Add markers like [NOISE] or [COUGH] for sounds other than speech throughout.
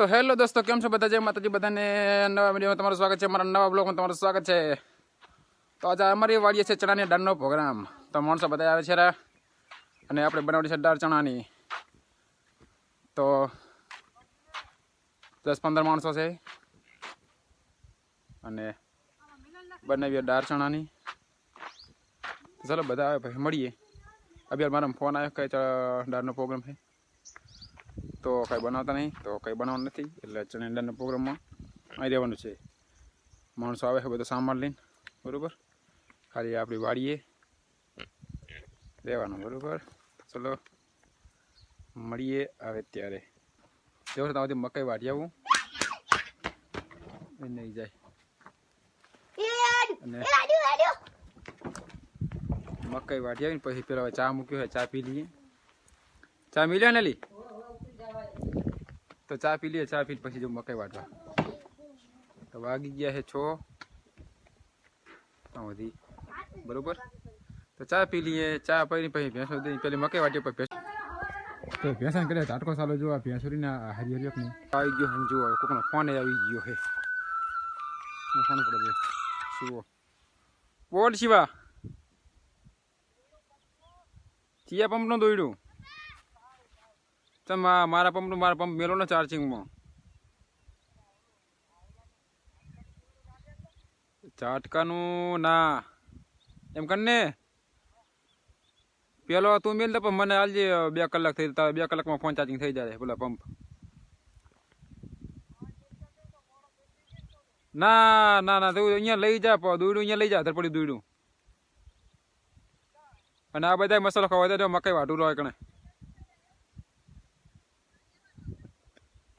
તો હેલો દોસ્તો, કેમ છો બધા? જય માતાજી બધાને નવા વિડીયોમાં તમારું સ્વાગત છે. મારા નવા બ્લોગમાં તમારું સ્વાગત છે. તો આજે અમારી વાડીએ છે ચણાની દાળનો પ્રોગ્રામ. તો માણસો બધા આવે છે અને આપણે બનાવડી છે દાળ ચણાની. તો દસ પંદર માણસો છે. અને બનાવીએ દાળ ચણાની. ચાલો બધા આવે, પછી મળીએ. અભિયાર મારા ફોન આવ્યો કઈ દાળનો પ્રોગ્રામ છે. તો કંઈ બનાવતા નહીં તો કંઈ બનાવવાનું નથી એટલે ચણા પ્રોગ્રામમાં અહીં રહેવાનું છે. માણસો આવે છે બધો સામાન લઈને બરાબર? ખાલી આપણી વાડીએ રહેવાનું બરાબર? ચલો મળીએ આવે ત્યારે. જો તમારી મકાઈ વાટી આવું નહીં જાય. અને મકાઈ વાટી આવીને પછી પેલા ચા મૂક્યો હોય ચા પી લઈએ. ચા મિલ્યો ને લી? તો ચા પી લઈએ ચા પી પછી જો મકાઈ વાટવા. તો વાગી ગયા છે છો. સુધી બરોબર? તો ચા પી લઈએ, ચા પીને પછી ભેંસો દઈ પેલી મકાઈ વાટી પછી તો ભેંસા કરે ઝાટકો સાલો જો, આ ભેંસોરીના હરી હરી નહીં આવી ગયો હું જુઓ, કોકનો ફોન આવી ગયો હે ફોન પડે છે શિવો બોલ શિવા. ચિયા પંપનો દોડ્યું તમે મારા પંપનું મારા પંપ મેલો ને ચાર્જિંગમાં? ઝાટકાનું ના. એમ કરીને? પેલો તું મેલ તો પણ મને હાલજે બે કલાક થઈ તારે બે કલાકમાં ફોન ચાર્જિંગ થઈ જાય પેલા પંપ. ના ના ના, તું અહીંયા લઈ જા દોડ્યું અહીંયા લઈ જા ધરપડી દોડ્યું અને આ બધા મસાલો ખવા દે મકાઈ વાટું રહે કણે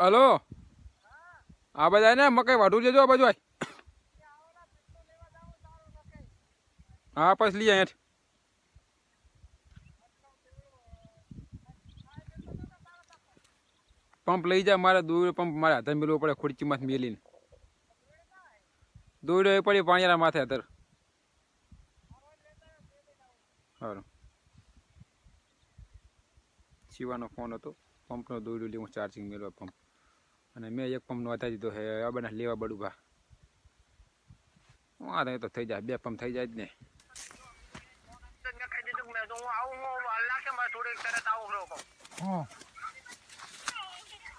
હલો. આ બધા ને મકાઈ વાઢું જજો આ બાજુ હા, પછી લઈએ અહીંયા પંપ લઈ જા, મારે દોડ પંપ મારે હાથે મેળવો પડે ખુરચીમાંથી મેલીને. દોડ્યો એ પડી પાણીના માથે અત્યારે. સારું શિવાનો ફોન હતો, પંપનો દોડ્યું લેવું ચાર્જિંગ મેળવા પંપ. અને મેં એક પંપનો વધારી દીધો હે આ બધા લેવા બડું ભા હા તો તો થઈ જાય બે પંપ થઈ જાય જ ને. કહી દીધું કે હું. આવું હું અલ્લાહ કે મારે થોડીક તરત આવું રહો કહું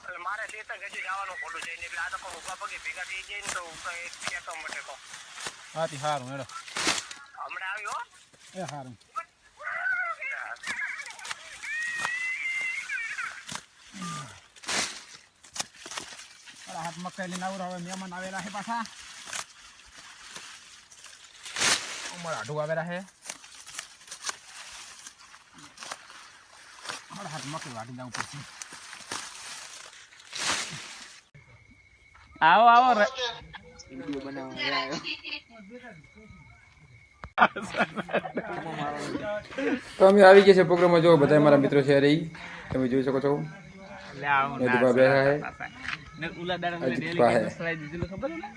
એટલે મારે ખેતર ગજી જવાનું ખોટું છે એટલે આ તો કહું ઊભા પગે ભેગા થઈ જાય ને તો કઈ કહેતો માટે કહું. હાથી સારું હેડો. હમણાં આવ્યો? હો. એ સારું હાથ મકાઈ લઈને આવું હવે મહેમાન આવેલા છે પાછા. અમારા આઢું આવેલા છે. મારા હાથ મકાઈ વાટી જવું પડશે આવો આવો તો અમે આવી ગયા છે પ્રોગ્રામમાં. જો બધા મારા મિત્રો છે રહી તમે જોઈ શકો છો. બેઠા ને ઉલા દાડા ખબર ને?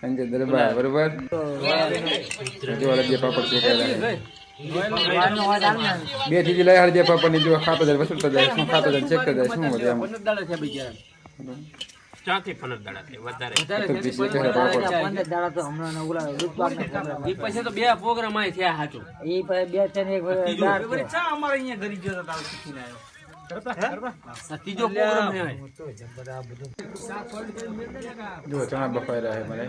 સંજય દરબાર બરોબર? જો પાપડ છે બેથી લઈ હળદિયા પાપડની જો ખાતો જાય વસૂલતો જાય શું ખાતો જાય ચેક જાય શું વધે ચાથી દાડા થાય વધારે. તો બે પ્રોગ્રામ આય થયા હાચો. ચા અમારે અહીંયા ઘરી ગયો શીખીને આવ્યો આ ત્રીજો પ્રોગ્રામ હે જો ચણા બફાયેલા છે મને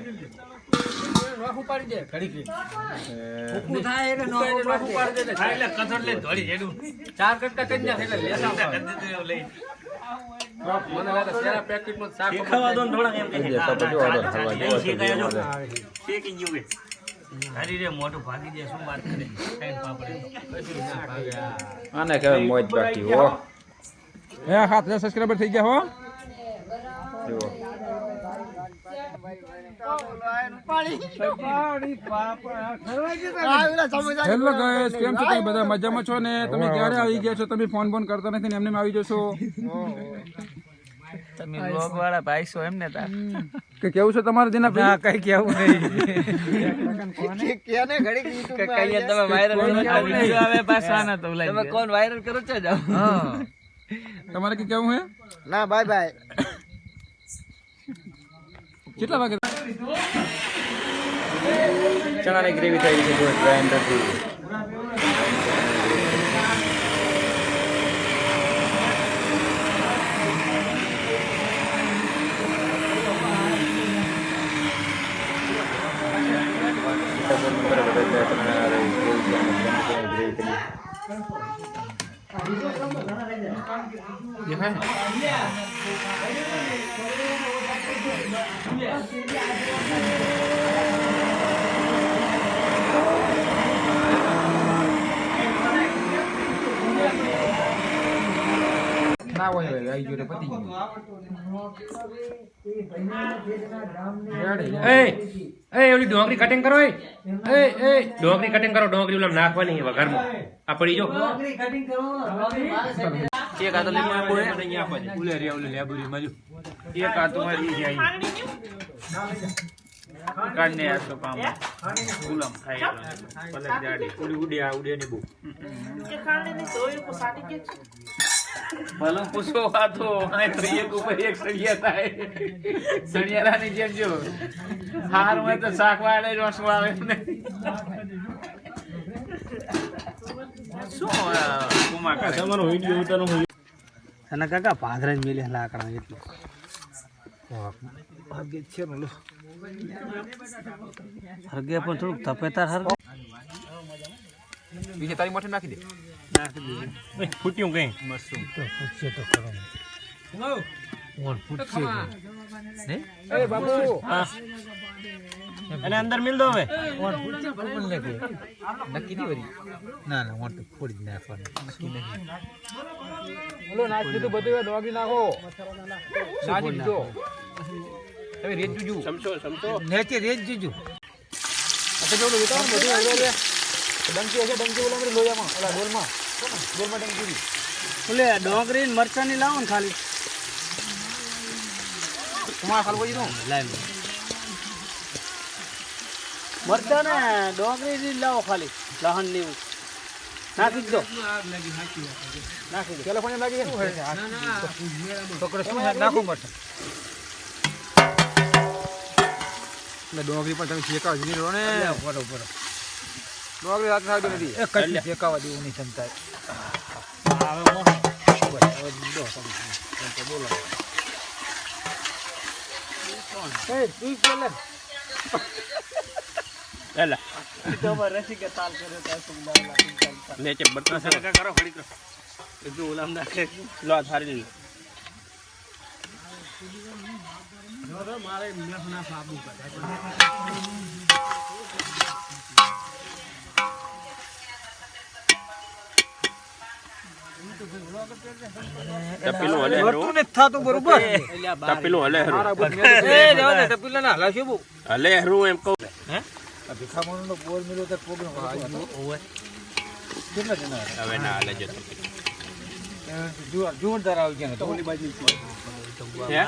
ઊભું થાય એટલે નો ઉપાડી દે. ખાઈ લે, લે, ધોળી જેડું. ચાર કટકા કરી નાખ એટલે લેસા કરી? લઈ. આને કહેવાય મોજ બાકી હો. હે હાથ સબસ્ક્રાઈબર થઈ ગયા હો. હેલો ગાઈસ કેમ છો? તમે બધા મજામાં છો ને? તમે ક્યારે આવી ગયા છો? તમે ફોન ફોન કરતા નથી ને એમને આવી જશો? તમે લોગ વાળા ભાઈ છો એમ ને કે કેવું છે તમારે દિના ના કઈ કેવું નહીં. કે કઈ તમે વાયરલ આવે પાછા ના તો તમે કોણ વાયરલ કરો છો જાવ તમારે કે કેવું હે? ના બાય બાય કેટલા વાગે? ચણાની ગ્રેવી થઈ છે જો ગ્રાઇન્ડરથી દેખાય ના હોય હવે આવી તો પતી ગયું. એ એ ઓલી ડોંગરી કટિંગ કરો એ. એ ડોંગરી કટિંગ કરો ડોંગરી ઓલા નાખવાની વઘારમાં આ પડી જો. એક આ તો લીંબુ લીંબુ હે. અહીંયા આપવા દે ઉલે રે ઉલે લેબુરી માં એક આ તો મારી છે અહીં આ તો પામ. ગુલામ ખાઈ પલક જાડી. ઉડી ઉડી આ ઉડી ની બુ ભલો પૂછો વાતો એક ઉપર એક સળિયા થાય. સળિયારાની જેમ જો હાર હોય તો શાક વાળે રોસું આવે ને. શું આ કુમા કરે? તમારો વીડિયો ઉતારો હું અને કાકા પાદરા જ મેલે લાકડા એટલું. હરગે પણ થોડુંક તપેતાર હરગે. બીજે તારી મોટી નાખી દે. ફૂટ્યું કઈ? પૂછશે તો અને અંદર મિલ દો હવે. કોણ પૂછશે કોણ લે કે નક્કી થી વરી ના ના કોણ ફોડી જ નાખવાનું. બોલો નાખી દીધું બધું ડોગી નાખો. નાખી દીધો તમે રેત જુજુ સમજો સમજો. નેચે રેજ જોજો એટલે જો લેતા બધું હવે હવે ડંકી હશે ડંકી બોલો મેં લોયામાં ઓલા દી. ઓલે ડોંગરી ને મરચાની લાવો ને ખાલી. તમારા ખાલ પછી તું લાઈ મરચા ને ડોંગરી ની લાવો ખાલી. લહણની નાખી દો. નાખી દો. પેલા ફોન લાગી છે ને? છોકરો શું નાખો મરચા? એટલે ડોંગરી પણ તમે શેકાવ જ નહીં રહો ને. બરો બરો ડોંગરી હાથ સાહેબ દો નથી એ કઈ ફેંકાવા દેવું નહીં ક્ષમતા તમે બોલો. એ તું પેલા એલા લેચે બટન સર કરો ખડી કરો. જો ઓલામ નાખે. લો થારી લીધું તપેલું હલે હરો. ને થાતું બરોબર. તપેલું હલે હરો. એ રહેવા દે ટપીલા ના હલાશું બહુ? હલે હરું એમ કહું. આ ભીખામણનો નો બોર મિલો તો પ્રોગ્રામ ઓવે. કેટલા જણા હવે ના હલે જતો જોરદાર આવી ગયા ને તો. ઓલી બાજુ હે?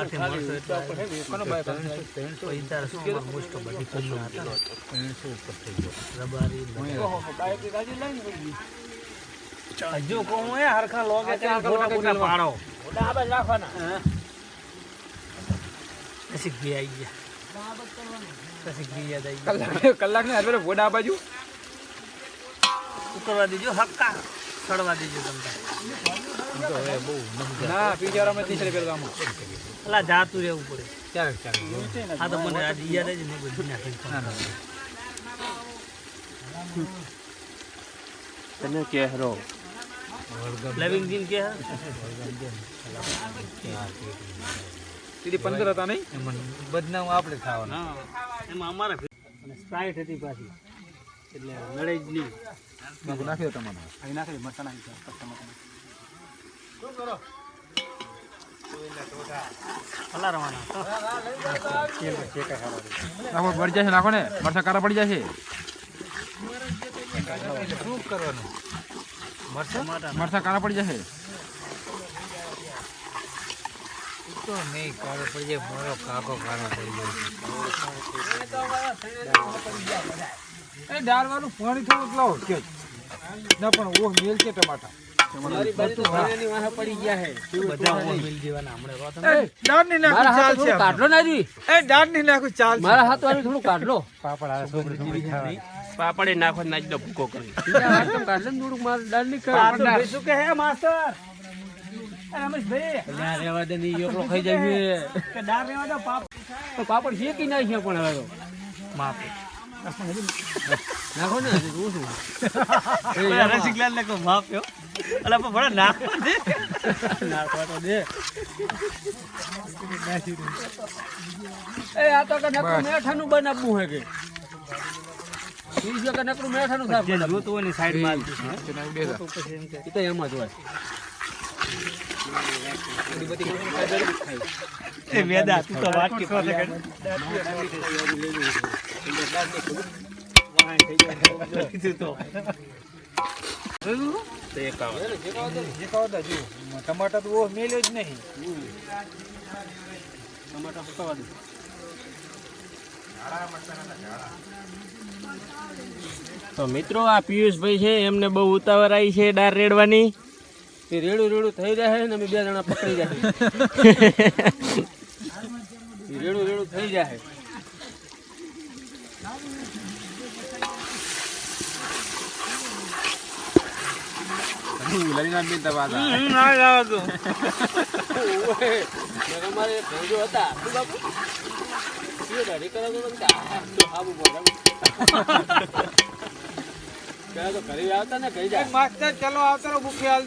હજુ કોણ એ હરખા લોગે ફોટા પાડો. ડાબા નાખવાના પછી ગયા આવી ગયા. ગયા યાદ આવી કલાક કલાક ને હરવે ગોડા બાજુ. ઉકળવા દેજો હક્કા. સડવા દેજો તમને ના પીજારા માં તીસરે પેલા ગામમાં. જાતું રહેવું પડે. હા તો મને આજ યાદ જ નહીં બધું નાખી તને કે હરો? લવિંગ જીન કે સીધી પંદર હતા નહીં? બદનામ આપણે ખાવાનું. એમાં અમારે અને સ્પ્રાઇટ હતી પાછી. એટલે લડે જ નહીં. બાપુ નાખી દો તમારે અહીં નાખી પત્તા મરચાં નાખી પડી જશે નાખો ને. મરસા કારા પડી જશે. શું કરવાનું? મરચા? કાળા પડી જશે? તો નહીં કાળો પડી જાય મારો કાકો કાળો પડી જાય. એ દાળ પાણી થોડુંક લાવો કે. ના પણ ઓ મેલ છે ટમાટા. કાઢલો ના જોઈ એ દાળની નાખું ચાલશે મારા હાથ વાળું થોડું કાઢલો. પાપડ આવે પાપડે નાખો નાખી દો ભૂકો કરી. શું માસ્ટર દે કે હે દો તો પાપડ શેકી નાખ્યા પણ હવે નાખો ને રસિકલાલ ને કહું માપ્યો પણ ભલે નાખ નાખવા તો દે. એ આ તો કે મેઠાનું બનાવવું હે કે? કે નકરું મેઠાનું શાક બનાવવું. જોતું હોય ને સાઈડમાં બે તો એમ જ હોય. એ વેદા તું તો વાત કે કોને કીધું તો તો ઓ મેલ્યો જ નહીં તો મિત્રો આ પિયુષભાઈ છે એમને બહુ ઉતાવળ આવી છે ડાર રેડવાની. તે રેડું રેડું થઈ જાય ને અમે બે જણા પકડી જાય. [LAUGHS] રેડું રેડું થઈ જાય. લઈને બી દવા હતા. અમારે [LAUGHS] એક હતા. બાપુ? આવું તો ઘરે આવતા ને કહી જાય માસ્ટર ચલો આવતારો ભૂખે હાલ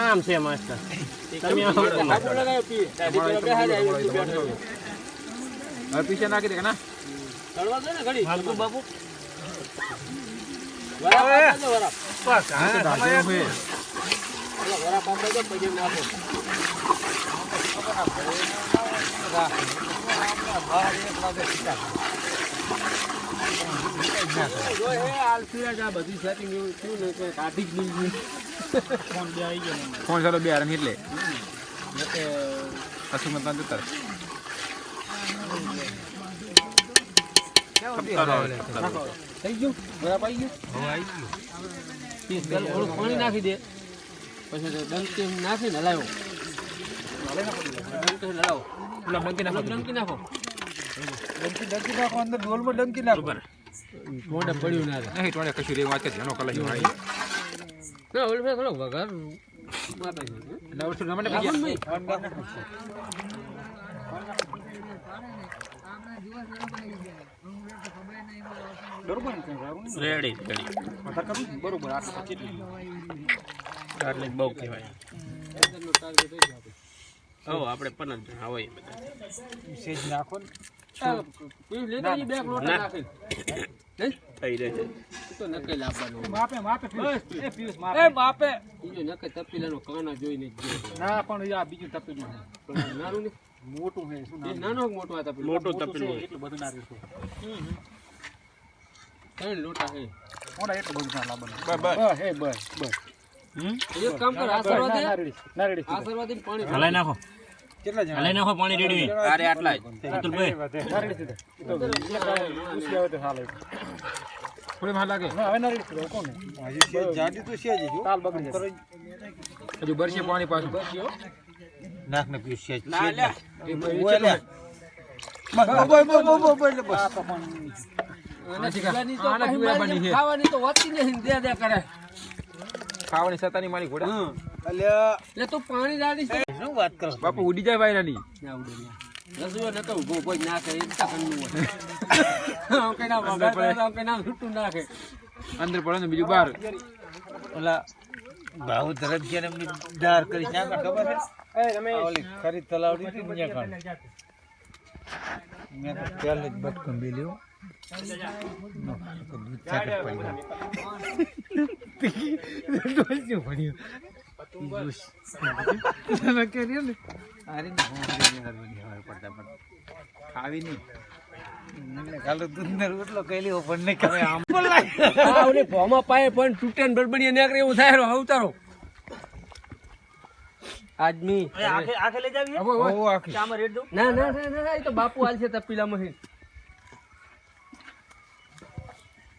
આમ છે માસ્ટર તમે છે. હવે પીછે નાખી દે કે ના ચડવા દે ને ઘડી. હાલકુ બાપુ વરા વરા બસ છે. ઓલા વરાપ પછી નાખો. ફોન ચાલો બે હાર એટલે નકે અસુમત જતા થઈ ગયું? બરાબર આવી ગયું? થોડું પાણી નાખી દે. પછી ડંકી નાખીને હલાવ્યો લાવો હલાવો. નાખો ડંકી નાખો. ડંકી ડંકી નાખો અંદર ડોલમાં ડંકી નાખો. મોઢે પડ્યું ના રહે નહીં ટોણે કશું રે વાત છે જેનો કલર જેવો આવી ના ઓલું થોડો વઘાર માપે એટલે વસ્તુ ગમે નાખો. Ready ready. બરોબર આ કેટલી બહુ કહેવાય. હો આપણે પંદર જણા હોય બધા સેજ નાખો ને. ચાલો, લેતા જઈએ, બે લોટા નાખીને. થઈ રહે છે. તો નકે લાવવાનું માપે માપે પિયુષ. એ પિયુષ માપે. એ બાપે જો નકે તપેલાનો કાના જોઈને જ ના પણ આ બીજું તપીલું છે. નાનું ને? મોટું છે શું એ નાનો કે મોટો આ તપેલો? મોટું તપેલું એટલું બધું ના રહેતું ત્રણ લોટા હે બસ બસ. બસ હે બસ બસ. એક કામ કર આ સરવા દે ના રેડી ના રેડી આ સરવા દે પાણી હલાઈ નાખો. કેટલા જણા? હલાઈ નાખો પાણી રેડી. અરે આટલા અતુલભાઈ. ના રેડી સીધા એ તો ઉસકે આવે તો હાલે થોડી માં લાગે. હવે ના રેડી હજી જાડી તો છે જ હજુ તાલ બગડી જશે. હજુ બરશે પાણી પાછું નાખ ને પીસ છે ના લે. નથી તો. ખાવાની. તો હોતી નહીં દે દે કરે. ખાવાની સતાની મારી ઘોડા. એટલે તું પાણી દાડી શું વાત કરો? બાપુ ઉડી જાય ભાઈ નાની. ના ઉડે ના નતો ઊભો ઊભો જ નાખે ના કરે, [LAUGHS] ના છૂટું અંદર પડે ને બીજું બહાર ઓલા ભાવ છે ને એમની દાર કરી છે ખબર છે? ઓલી ખરી તલાવડી હતી ને ત્યાં કાઢ. મેં તો પહેલે જ બટકું બી નો, ખાવી નહીં. પણ ભોમાં પાયે તૂટે ને બળબડીએ નીકળે એવું થાય અવતારો આદમી આખી ના ના ના ના એ તો બાપુ હાલ છે તપીલા મહી સંજય આપણે તમે બી આગળ બેઠો કરજો આવી ગઈ તમે આમ તો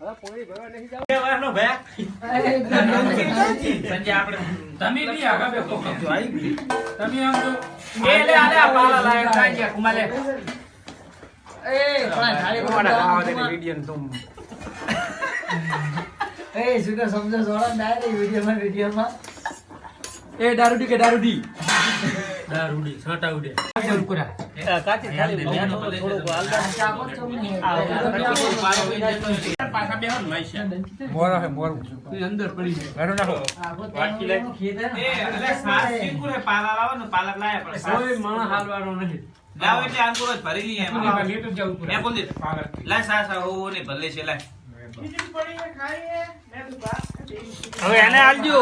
એ દારૂડી કે દારૂડી દારૂડી છાંટા ઉડે. કાચી થાળી લેવાનો માં બધે પાછા બેહો ને લઈ છે મોરા છે મોરું. અંદર પડી જાય ઘણું નાખો. વાટકી લઈ એ એટલે સાસ ચીકુરે પાલા લાવો ને પાલા લાયા પણ કોઈ હાલવાનો નથી. લાવો એટલે આંકુર જ ભરી લઈએ એમાં. લીટર જવું પડે. બોલ દે લાય સાસ હો ને ભલે છે લાય. હવે એને આલજો.